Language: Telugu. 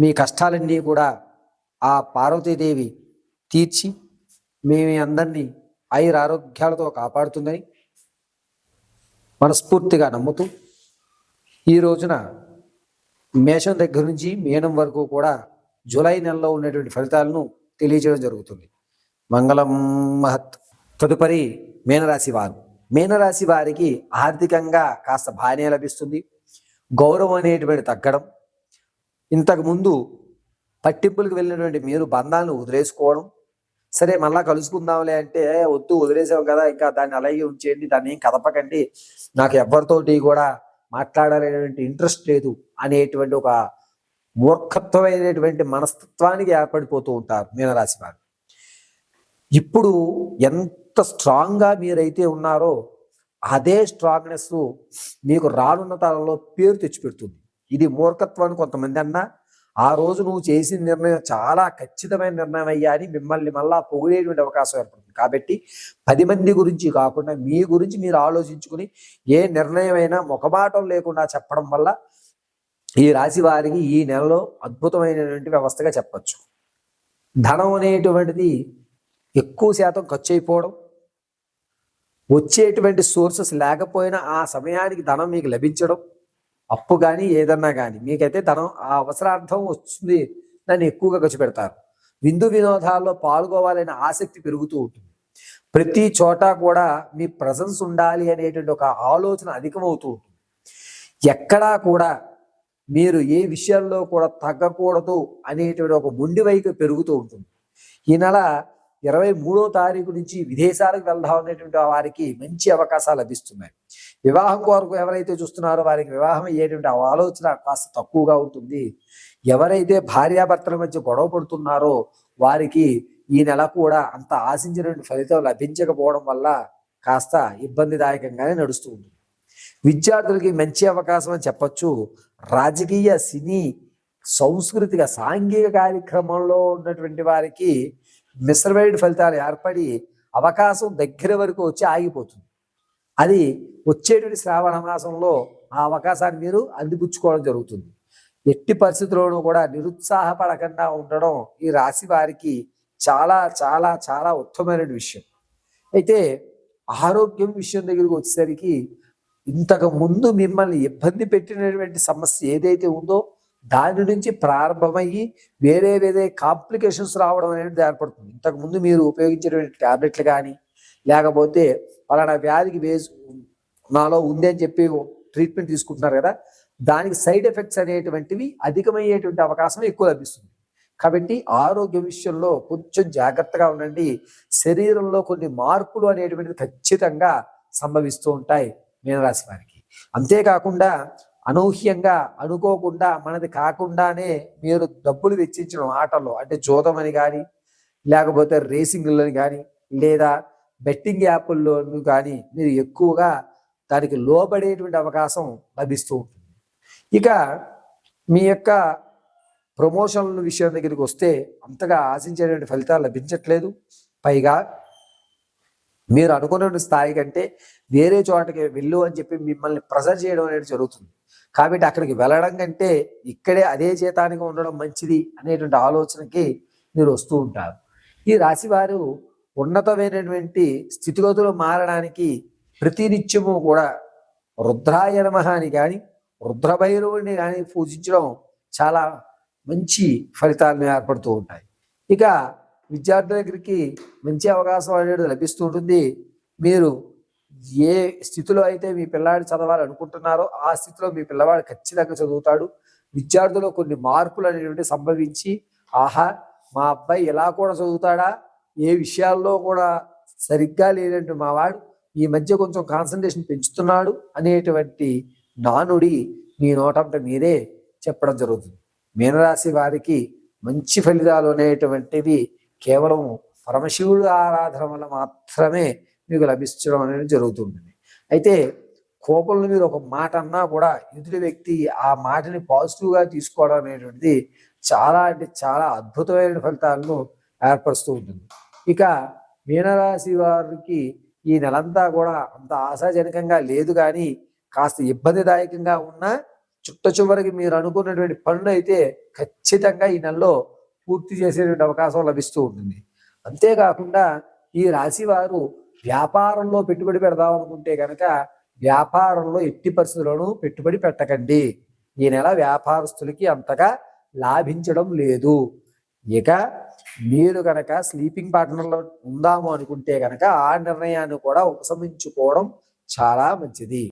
మీ కష్టాలన్నీ కూడా ఆ పార్వతీదేవి తీర్చి మీ అందరినీ ఆయుర ఆరోగ్యాలతో కాపాడుతుందని మనస్ఫూర్తిగా నమ్ముతూ ఈ రోజున మేషం దగ్గర నుంచి మీనం వరకు కూడా జూలై నెలలో ఉన్నటువంటి ఫలితాలను తెలియజేయడం జరుగుతుంది. మంగళం మహత్. తదుపరి మీనరాశి వారు. మీనరాశి వారికి ఆర్థికంగా కాస్త బాగానే లభిస్తుంది. గౌరవం అనేటువంటి తగ్గడం ఇంతకుముందు పట్టింపులకు వెళ్ళినటువంటి మీరు బంధాలను వదిలేసుకోవడం. సరే మళ్ళా కలుసుకుందాంలే అంటే వద్దు వదిలేసాం కదా ఇంకా దాన్ని అలాగే ఉంచేయండి దాన్ని ఏం కదపకండి. నాకు ఎవరితోటి కూడా మాట్లాడాలనేటువంటి ఇంట్రెస్ట్ లేదు అనేటువంటి ఒక మూర్ఖత్వమైనటువంటి మనస్తత్వానికి ఏర్పడిపోతూ ఉంటారు మీనరాశి వారు. ఇప్పుడు ఎంత స్ట్రాంగ్గా మీరైతే ఉన్నారో అదే స్ట్రాంగ్నెస్ మీకు రానున్న తరంలో పేరు తెచ్చిపెడుతుంది. ఇది మూర్ఖత్వాన్ని కొంతమంది అన్నా ఆ రోజు నువ్వు చేసిన నిర్ణయం చాలా ఖచ్చితమైన నిర్ణయం అయ్యా అని మిమ్మల్ని మళ్ళా పొగిడేటువంటి అవకాశం ఏర్పడుతుంది. కాబట్టి పది మంది గురించి కాకుండా మీ గురించి మీరు ఆలోచించుకుని ఏ నిర్ణయం అయినా లేకుండా చెప్పడం వల్ల ఈ రాశి వారికి ఈ నెలలో అద్భుతమైనటువంటి వ్యవస్థగా చెప్పచ్చు. ధనం అనేటువంటిది ఎక్కువ శాతం ఖర్చు అయిపోవడం వచ్చేటువంటి సోర్సెస్ లేకపోయినా ఆ సమయానికి ధనం మీకు లభించడం అప్పు కానీ ఏదన్నా కానీ మీకైతే ధనం ఆ అవసరార్థం వస్తుంది దాన్ని ఎక్కువగా ఖర్చు పెడతారు. విందు వినోదాల్లో పాల్గొవాలనే ఆసక్తి పెరుగుతూ ఉంటుంది. ప్రతి చోట కూడా మీ ప్రజెన్స్ ఉండాలి అనేటువంటి ఒక ఆలోచన అధికమవుతూ ఉంటుంది. ఎక్కడా కూడా మీరు ఏ విషయంలో కూడా తగ్గకూడదు అనేటువంటి ఒక మొండి వైపు పెరుగుతూ ఉంటుంది. ఈ నెల ఇరవై మూడో తారీఖు నుంచి విదేశాలకు వెళ్దాం అనేటువంటి వారికి మంచి అవకాశాలు లభిస్తున్నాయి. వివాహం కొరకు ఎవరైతే చూస్తున్నారో వారికి వివాహం అయ్యేటువంటి ఆలోచన కాస్త తక్కువగా ఉంటుంది. ఎవరైతే భార్యాభర్తల మధ్య గొడవ పడుతున్నారో వారికి ఈ నెల కూడా అంత ఆశించినటువంటి ఫలితం లభించకపోవడం వల్ల కాస్త ఇబ్బందిదాయకంగానే నడుస్తూ ఉంటుంది. విద్యార్థులకి మంచి అవకాశం అని చెప్పొచ్చు. రాజకీయ సినీ సాంస్కృతిక సాంఘిక కార్యక్రమంలో ఉన్నటువంటి వారికి మిశ్రమైన ఫలితాలు ఏర్పడి అవకాశం దగ్గర వరకు వచ్చి ఆగిపోతుంది. అది వచ్చేటువంటి శ్రావణ మాసంలో ఆ అవకాశాన్ని మీరు అందిపుచ్చుకోవడం జరుగుతుంది. ఎట్టి పరిస్థితుల్లోనూ కూడా నిరుత్సాహపడకుండా ఉండడం ఈ రాశి వారికి చాలా చాలా చాలా ఉత్తమమైన విషయం. అయితే ఆరోగ్యం విషయం దగ్గరికి వచ్చేసరికి ఇంతకు ముందు మిమ్మల్ని ఇబ్బంది పెట్టినటువంటి సమస్య ఏదైతే ఉందో దాని నుంచి ప్రారంభమయ్యి వేరే వేరే కాంప్లికేషన్స్ రావడం అనేది ఏర్పడుతుంది. ఇంతకుముందు మీరు ఉపయోగించేటువంటి ట్యాబ్లెట్లు కానీ లేకపోతే పలానా వ్యాధికి వేసి నాలో ఉంది అని చెప్పి ట్రీట్మెంట్ తీసుకుంటున్నారు కదా దానికి సైడ్ ఎఫెక్ట్స్ అనేటువంటివి అధికమయ్యేటువంటి అవకాశం ఎక్కువ లభిస్తుంది. కాబట్టి ఆరోగ్య విషయంలో కొంచెం జాగ్రత్తగా ఉండండి. శరీరంలో కొన్ని మార్పులు అనేటువంటివి ఖచ్చితంగా సంభవిస్తూ ఉంటాయి మీనరాశి వారికి. అంతేకాకుండా అనూహ్యంగా అనుకోకుండా మనది కాకుండానే మీరు డబ్బులు వెచ్చించడం ఆటల్లో అంటే జోదం అని కానీ లేకపోతే రేసింగ్లని కానీ లేదా బెట్టింగ్ యాప్ల్లో కానీ మీరు ఎక్కువగా దానికి లోబడేటువంటి అవకాశం లభిస్తూ ఉంటుంది. ఇక మీ యొక్క ప్రమోషన్ల విషయం దగ్గరికి వస్తే అంతగా ఆశించేటువంటి ఫలితాలు లభించట్లేదు. పైగా మీరు అనుకున్న స్థాయి కంటే వేరే చోటకి వెళ్ళు అని చెప్పి మిమ్మల్ని ప్రెజర్ చేయడం అనేది జరుగుతుంది. కాబట్టి అక్కడికి వెళ్ళడం కంటే ఇక్కడే అదే జీతానికి ఉండడం మంచిది అనేటువంటి ఆలోచనకి మీరు వస్తూ ఉంటారు. ఈ రాశి వారు ఉన్నతమైనటువంటి స్థితిగతులు మారడానికి ప్రతినిత్యము కూడా రుద్రాయ కానీ రుద్రభైరవుడిని కానీ పూజించడం చాలా మంచి ఫలితాలను ఏర్పడుతూ ఉంటాయి. ఇక విద్యార్థుల దగ్గరికి మంచి అవకాశం అనేది లభిస్తూ ఉంటుంది. మీరు ఏ స్థితిలో అయితే మీ పిల్లాడు చదవాలి అనుకుంటున్నారో ఆ స్థితిలో మీ పిల్లవాడు ఖచ్చితంగా చదువుతాడు. విద్యార్థులు కొన్ని మార్పులు అనేటువంటి సంభవించి ఆహా మా అబ్బాయి ఎలా కూడా చదువుతాడా? ఏ విషయాల్లో కూడా సరిగ్గా లేదంటే మా వాడు ఈ మధ్య కొంచెం కాన్సన్ట్రేషన్ పెంచుతున్నాడు అనేటువంటి నానుడి మీ నోటంట మీరే చెప్పడం జరుగుతుంది. మీనరాశి వారికి మంచి ఫలితాలు అనేటువంటివి కేవలం పరమశివుడు ఆరాధన వల్ల మాత్రమే మీకు లభించడం అనేది జరుగుతుంటుంది. అయితే కోపంలో మీరు ఒక మాట అన్నా కూడా ఎదుటి వ్యక్తి ఆ మాటని పాజిటివ్గా తీసుకోవడం అనేటువంటిది చాలా అంటే చాలా అద్భుతమైన ఫలితాలను ఏర్పరుస్తూ ఉంటుంది. ఇక మీనరాశి వారికి ఈ నెలంతా కూడా అంత ఆశాజనకంగా లేదు కానీ కాస్త ఇబ్బందిదాయకంగా ఉన్నా చుట్ట చివరికి మీరు అనుకున్నటువంటి పనులు అయితే ఖచ్చితంగా ఈ నెలలో పూర్తి చేసేటువంటి అవకాశం లభిస్తూ ఉంటుంది. అంతేకాకుండా ఈ రాశి వారు వ్యాపారంలో పెట్టుబడి పెడదాం అనుకుంటే కనుక వ్యాపారంలో ఎట్టి పరిస్థితుల్లోనూ పెట్టుబడి పెట్టకండి. ఈ నెల వ్యాపారస్తులకి అంతగా లాభించడం లేదు. ఇక మీరు కనుక స్లీపింగ్ పార్ట్నర్లో ఉందాము అనుకుంటే కనుక ఆ నిర్ణయాన్ని కూడా ఉపశమించుకోవడం చాలా మంచిది.